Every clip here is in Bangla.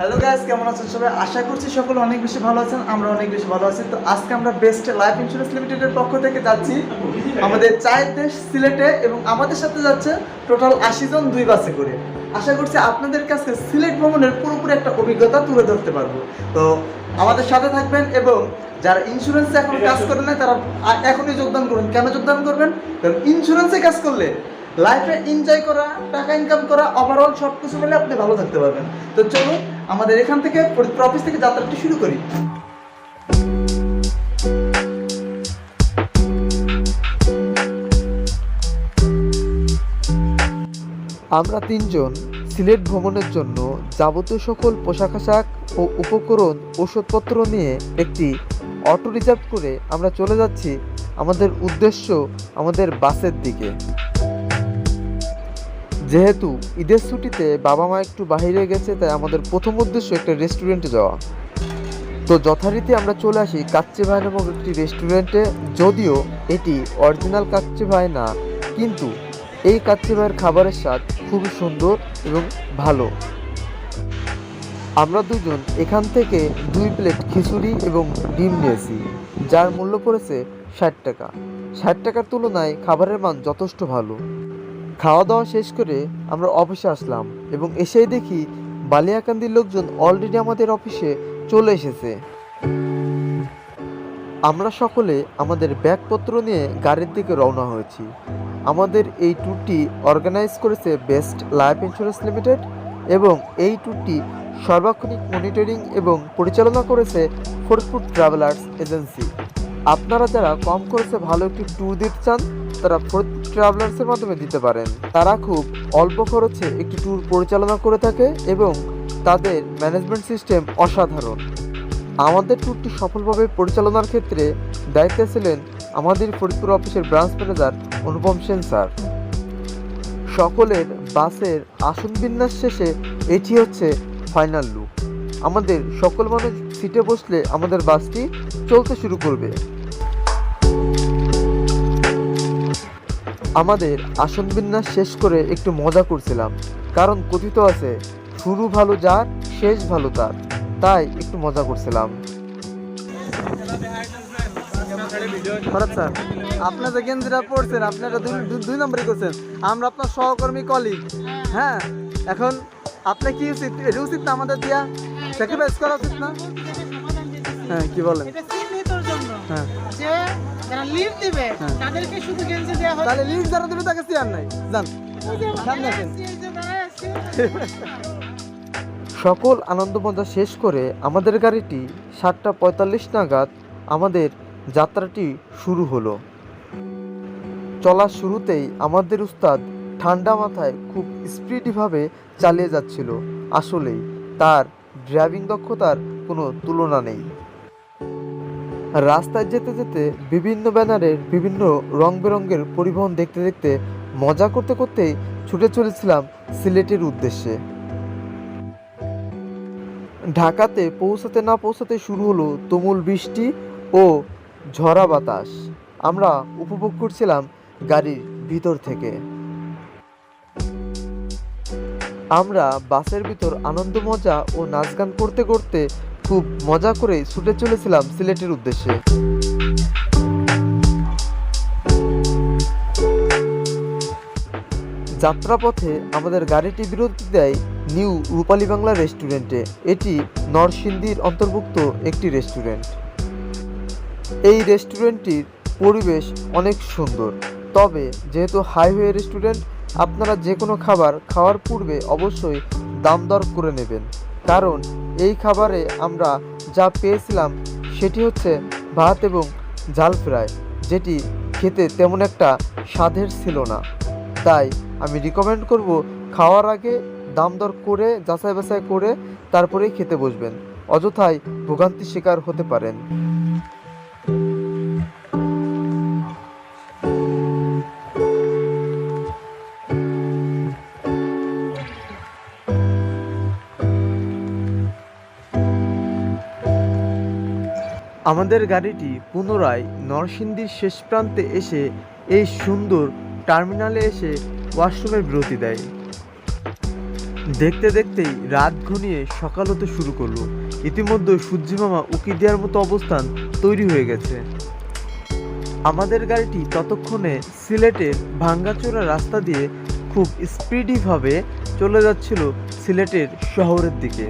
হ্যালো গাইস কেমন আছেন সবাই? আশা করছি সকলে অনেক বেশি ভালো আছেন, আমরা অনেক বেশি ভালো আছি। তো আজকে আমরা বেস্ট লাইফ ইন্স্যুরেন্স লিমিটেডের পক্ষ থেকে যাচ্ছি। আমাদের চায়ের দেশ সিলেটে এবং আমাদের সাথে যাচ্ছে টোটাল আশি জন দুই বাসে করে। আশা করছি আপনাদের কাছে সিলেট ভ্রমণের পুরোপুরি একটা অভিজ্ঞতা তুলে ধরতে পারব। তো আমাদের সাথে থাকবেন এবং যারা ইন্স্যুরেন্সে এখন কাজ করে না তারা এখনই যোগদান করুন। কেন যোগদান করবেন? কারণ ইন্স্যুরেন্সে কাজ করলে লাইফে এনজয় করা, টাকা ইনকাম করা ওভারঅল সব কিছু মিলে আপনি ভালো থাকতে পারবেন। তো চলুন আমাদের এখান থেকে অফিস থেকে যাত্রাটি শুরু করি। আমরা তিনজন সিলেট ভ্রমণের জন্য যাবতীয় সকল পোশাক আশাক ও উপকরণ ওষুধপত্র নিয়ে একটি অটো রিজার্ভ করে আমরা চলে যাচ্ছি আমাদের উদ্দেশ্য আমাদের বাসের দিকে। যেহেতু ঈদের ছুটিতে বাবা মা একটু বাইরে গেছে, তাই আমাদের প্রথম উদ্দেশ্য একটা রেস্টুরেন্টে যাওয়া। তো যথারীতি আমরা চলে আসি কাচ্চে ভাই নামক একটি রেস্টুরেন্টে যদিও এটি অরিজিনাল কাচ্চে ভাই না, কিন্তু এই কাচ্চি ভাইয়ের খাবারের স্বাদ খুবই সুন্দর এবং ভালো। আমরা দুজন এখান থেকে দুই প্লেট খিচুড়ি এবং ডিম নিয়েছি, যার মূল্য পড়েছে ষাট টাকা। ষাট টাকার তুলনায় খাবারের মান যথেষ্ট ভালো। খাওয়া দাওয়া শেষ করে আমরা অফিসে আসলাম এবং এসেই দেখি বালিয়াকান্দির লোকজন অলরেডি আমাদের অফিসে চলে এসেছে। আমরা সকলে আমাদের ব্যাগপত্র নিয়ে গাড়ির দিকে রওনা হয়েছি। আমাদের এই ট্যুরটি অর্গানাইজ করেছে বেস্ট লাইফ ইন্স্যুরেন্স লিমিটেড এবং এই ট্যুরটি সর্বাক্ষণিক মনিটরিং এবং পরিচালনা করেছে ফরিদপুর ট্রাভেলার্স এজেন্সি আপনারা যারা কম খরচে ভালো একটি ট্যুর দিতে চান তারা ফরিদপুর ট্রাভেলার্সের মাধ্যমে দিতে পারেন। তারা খুব অল্প খরচে একটি ট্যুর পরিচালনা করে থাকে এবং তাদের ম্যানেজমেন্ট সিস্টেম অসাধারণ। আমাদের ট্যুরটি সফলভাবে পরিচালনার ক্ষেত্রে দায়িত্বে ছিলেন আমাদের ফরিদপুর অফিসের branch manager Anupam Sen sir. সকলের বাসের আসন বিন্যাস শেষে এটি হচ্ছে ফাইনাল লুক। আমাদের সকল মানুষ সিটে বসলে আমাদের বাসটি চলতে শুরু করবে। আমাদের আসন বিন্যাস শেষ করে একটু মজা করছিলাম কারণ কথিত আছে শুরু ভালো যার শেষ ভালো তার। তাই একটু মজা করছিলাম। ভরত স্যার আপনার যে গেঞ্জিটা পড়ছেন আপনারা দুই দুই- দুই নম্বরই করছেন। আমরা আপনার সহকর্মী কলিগ হ্যাঁ এখন আপনার কি উচিত? এটা উচিত না আমাদের দিয়া? স্যাক্রিফাইস করা উচিত না? হ্যাঁ কি বলেন? যে যারা লিড দিবে হ্যাঁ। তাদেরকে শুধু গেঞ্জি দেওয়া হবে তাহলে যারা দেবে তাকে চেয়ার নাই সামনে আসেন। যে দাঁড়ায় আছে। সকল আনন্দ মজা শেষ করে আমাদের গাড়িটি সাতটা পঁয়তাল্লিশ নাগাদ আমাদের যাত্রাটি শুরু হলো চলার শুরুতেই আমাদের উস্তাদ ঠান্ডা মাথায় খুব স্পিডিভাবে চালিয়ে যাচ্ছিল আসলেই তার ড্রাইভিং দক্ষতার কোনো তুলনা নেই রাস্তায় যেতে যেতে বিভিন্ন ব্যানারের বিভিন্ন রং বেরঙের পরিবহন দেখতে দেখতে মজা করতে করতেই ছুটে চলেছিলাম সিলেটের উদ্দেশ্যে। ঢাকাতে পৌঁছাতে না পৌঁছাতে শুরু হলো তুমুল বৃষ্টি ও ঝরা বাতাস। আমরা উপভোগ করছিলাম গাড়ির ভিতর থেকে। আমরা বাসের ভিতর আনন্দ, মজা ও নাচ গান করতে করতে খুব মজা করে ছুটে চলেছিলাম সিলেটের উদ্দেশ্যে। যাত্রাপথে আমাদের গাড়িটি বিরতি দেয় নিউ রূপালী বাংলা রেস্টুরেন্টে। এটি নরসিংদীর অন্তর্ভুক্ত একটি রেস্টুরেন্ট। এই রেস্টুরেন্টটির পরিবেশ অনেক সুন্দর। তবে যেহেতু হাইওয়ে রেস্টুরেন্ট, আপনারা যে কোনো খাবার খাওয়ার পূর্বে অবশ্যই দাম দর করে নেবেন। কারণ এই খাবারে আমরা যা পেয়েছিলাম সেটি হচ্ছে ভাত এবং ঝাল ফ্রাই, যেটি খেতে তেমন একটা স্বাদের ছিল না। তাই আমি রিকমেন্ড করব খাওয়ার আগে দাম দর করে যাচাই বাছাই করে তারপরেই খেতে বসবেন। অযথায় ভোগান্তির শিকার হতে পারেন। আমাদের গাড়িটি পুনরায় নরসিংদীর শেষ প্রান্তে এসে এই সুন্দর টার্মিনালে এসে ওয়াশরুমের বিরতি দেয়। দেখতে দেখতেই রাত ঘনিয়ে সকাল হতে শুরু করল। ইতিমধ্যে সূর্যি মামা উকি দেওয়ার মতো অবস্থান তৈরি হয়ে গেছে। আমাদের গাড়িটি ততক্ষণে সিলেটের ভাঙ্গাচোরা রাস্তা দিয়ে খুব স্পিডিভাবে চলে যাচ্ছিল সিলেটের শহরের দিকে।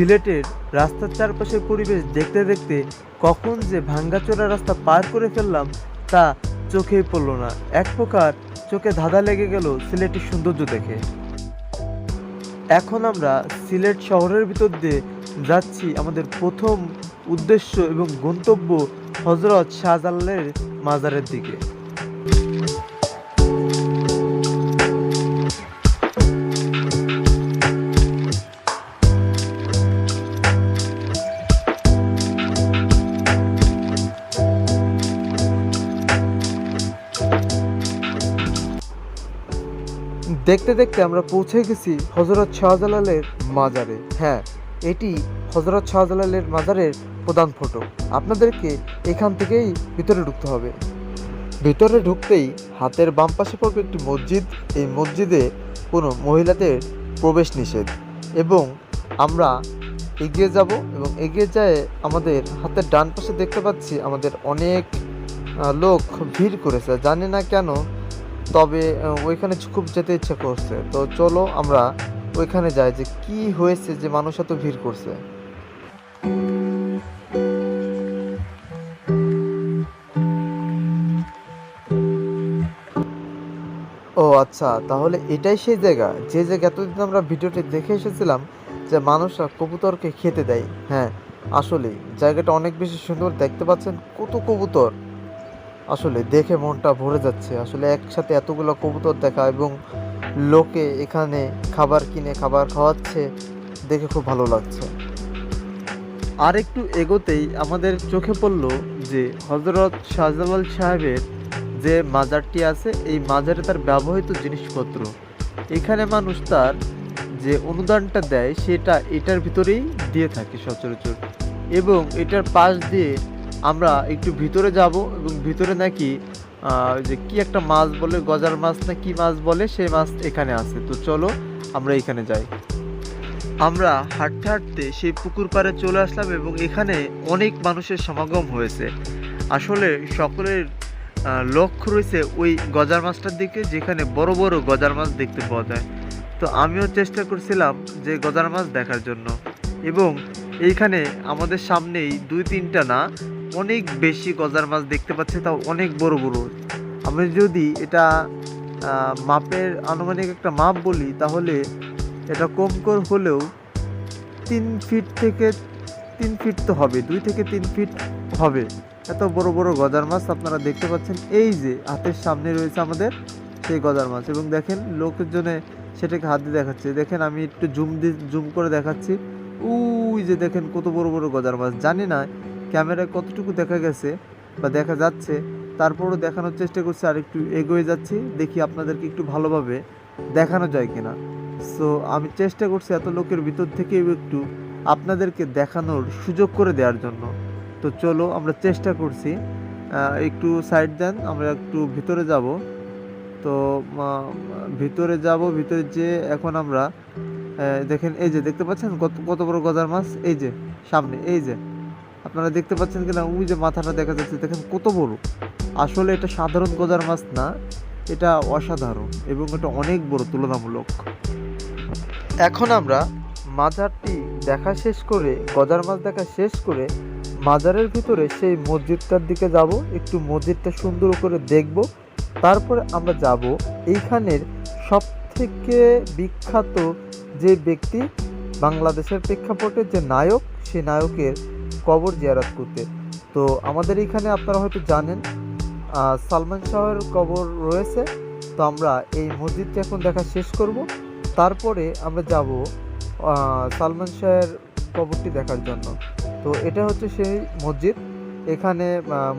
সিলেটের রাস্তার চারপাশের পরিবেশ দেখতে দেখতে কখন যে ভাঙ্গাচোরা রাস্তা পার করে ফেললাম তা চোখেই পড়ল না। এক প্রকার চোখে ধাঁধা লেগে গেল সিলেটের সৌন্দর্য দেখে। এখন আমরা সিলেট শহরের ভিতর দিয়ে যাচ্ছি আমাদের প্রথম উদ্দেশ্য এবং গন্তব্য হজরত শাহজালালের মাজারের দিকে। দেখতে দেখতে আমরা পৌঁছে গেছি হজরত শাহজালালের মাজারে। হ্যাঁ এটি হজরত শাহজালালের মাজারের প্রধান ফটো আপনাদেরকে এখান থেকেই ভিতরে ঢুকতে হবে। ভিতরে ঢুকতেই হাতের বাম পাশে পড়বে একটি মসজিদ। এই মসজিদে কোনো মহিলাদের প্রবেশ নিষেধ। এবং আমরা এগিয়ে যাব এবং এগিয়ে যায় আমাদের হাতের ডান পাশে দেখতে পাচ্ছি আমাদের অনেক লোক ভিড় করেছে। জানি না কেন তবে ওইখানে খুব যেতে ইচ্ছা করছে। তো চলো আমরা ওইখানে যাই যে কি হয়েছে যে মানুষ এত ভিড় করছে। ও আচ্ছা তাহলে এটাই সেই জায়গা। যে জায়গা এতদিন আমরা ভিডিওটি দেখে এসেছিলাম যে মানুষরা কবুতরকে খেতে দেয়। হ্যাঁ আসলে জায়গাটা অনেক বেশি সুন্দর, দেখতে পাচ্ছেন কত কবুতর। আসলে দেখে মনটা ভরে যাচ্ছে। আসলে একসাথে এতগুলো কবুতর দেখা এবং লোকে এখানে খাবার কিনে, খাবার খাওয়াচ্ছে, দেখে খুব ভালো লাগছে। আর একটু এগোতেই আমাদের চোখে পড়ল যে হজরত শাহজালাল সাহেবের যে মাজারটি আছে, এই মাজারে তার ব্যবহৃত জিনিসপত্র। এখানে মানুষ তার যে অনুদানটা দেয়, সেটা এটার ভিতরেই দিয়ে থাকে সচরাচর। এবং এটার পাশ দিয়ে আমরা একটু ভিতরে যাব এবং ভিতরে নাকি যে কি একটা মাছ বলে, গজার মাছ না কি মাছ বলে, সেই মাছ এখানে আছে। তো চলো আমরা এখানে যাই। আমরা হাঁটতে হাঁটতে সেই পুকুর পাড়ে চলে আসলাম এবং এখানে অনেক মানুষের সমাগম হয়েছে। আসলে সকলের লক্ষ্য রয়েছে ওই গজার মাছটার দিকে, যেখানে বড় বড় গজার মাছ দেখতে পাওয়া যায়। তো আমিও চেষ্টা করছিলাম যে গজার মাছ দেখার জন্য। এবং এইখানে আমাদের সামনেই দুই তিনটা না অনেক বেশি গজার মাছ দেখতে পাচ্ছি, তাও অনেক বড় বড়। আমি যদি এটা মাপের আনুমানিক একটা মাপ বলি, তাহলে এটা কম করে হলেও তিন ফিট থেকে তিন ফিট তো হবে, দুই থেকে তিন ফিট হবে। এত বড় বড় গজার মাছ আপনারা দেখতে পাচ্ছেন, এই যে হাতের সামনে রয়েছে আমাদের সেই গজার মাছ। এবং দেখেন লোকের জন্য সেটাকে হাত দিয়ে দেখাচ্ছে। দেখেন আমি একটু জুম দিয়ে জুম করে দেখাচ্ছি। উই যে দেখেন কত বড় বড় গজার মাছ, জানি না ক্যামেরায় কতটুকু দেখা গেছে বা দেখা যাচ্ছে, তারপরও দেখানোর চেষ্টা করছি, আর একটু এগোয়ে যাচ্ছি, দেখি আপনাদেরকে একটু ভালোভাবে দেখানো যায় কিনা। সো আমি চেষ্টা করছি এত লোকের ভিতর থেকে একটু আপনাদেরকে দেখানোর সুযোগ করে দেওয়ার জন্য। তো চলো, আমরা চেষ্টা করছি। একটু সাইড দেন, আমরা একটু ভিতরে যাব। তো ভিতরে যাব, ভিতরে যে এখন আমরা দেখেন, এই যে দেখতে পাচ্ছেন? কত কত বড় গজার মাছ? এই যে, সামনে, এই যে। আপনারা দেখতে পাচ্ছেন কিনা? ওই যে মাথাটা দেখা যাচ্ছে, দেখেন কত বড়। আসলে এটা সাধারণ গজার মাছ না, এটা অসাধারণ এবং এটা অনেক বড়, তুলনামূলক। এখন আমরা মাজারটি দেখা শেষ করে, গজার মাছ দেখা শেষ করে মাজারের ভিতরে সেই মসজিদটার দিকে যাব, একটু মসজিদটা সুন্দর করে দেখব। তারপরে আমরা যাব এইখানের সব থেকে বিখ্যাত যে ব্যক্তি, বাংলাদেশের প্রেক্ষাপটে যে নায়ক সেই নায়কের কবর জিয়ারত করতে। তো আমাদের এখানে আপনারা হয়তো জানেন সালমান শাহের কবর রয়েছে। তো আমরা এই মসজিদটা এখন দেখা শেষ করব। তারপরে আমরা যাব সালমান শাহের কবরটি দেখার জন্য। তো এটা হচ্ছে সেই মসজিদ। এখানে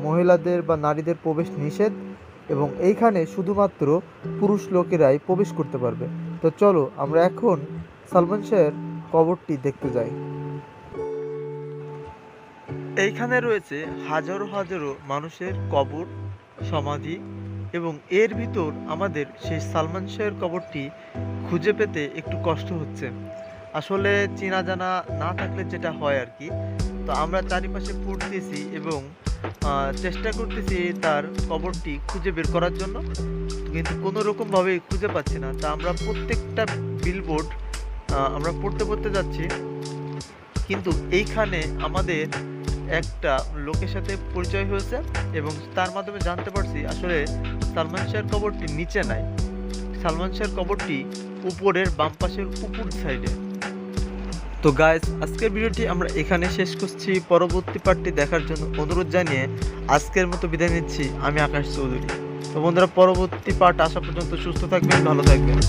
মহিলাদের বা নারীদের প্রবেশ নিষেধ এবং এইখানে শুধুমাত্র পুরুষ লোকেরাই প্রবেশ করতে পারবে। তো চলো আমরা এখন সালমান শাহের কবরটি দেখতে যাই। এইখানে রয়েছে হাজারো হাজারো মানুষের কবর, সমাধি এবং এর ভিতর আমাদের সেই সালমান শাহের কবরটি খুঁজে পেতে একটু কষ্ট হচ্ছে। আসলে চেনা জানা না থাকলে যেটা হয় আর কি, তো আমরা চারিপাশে পড়তেছি এবং চেষ্টা করতেছি তার কবরটি খুঁজে বের করার জন্য, কিন্তু কোনো রকমভাবে খুঁজে পাচ্ছি না। তা আমরা প্রত্যেকটা বিলবোর্ড আমরা পড়তে পড়তে যাচ্ছি, কিন্তু এইখানে আমাদের একটা লোকের সাথে পরিচয় হয়েছে এবং তার মাধ্যমে জানতে পারছি আসলে সালমান শাহের কবরটি নিচে নাই। সালমান শাহের কবরটি উপরের বাম পাশের উপর সাইডে তো গাইস আজকের ভিডিওটি আমরা এখানে শেষ করছি। পরবর্তী পার্টটি দেখার জন্য অনুরোধ জানিয়ে আজকের মতো বিদায় নিচ্ছি। আমি আকাশ চৌধুরী। তো বন্ধুরা, পরবর্তী পার্ট আসা পর্যন্ত সুস্থ থাকবেন, ভালো থাকবেন।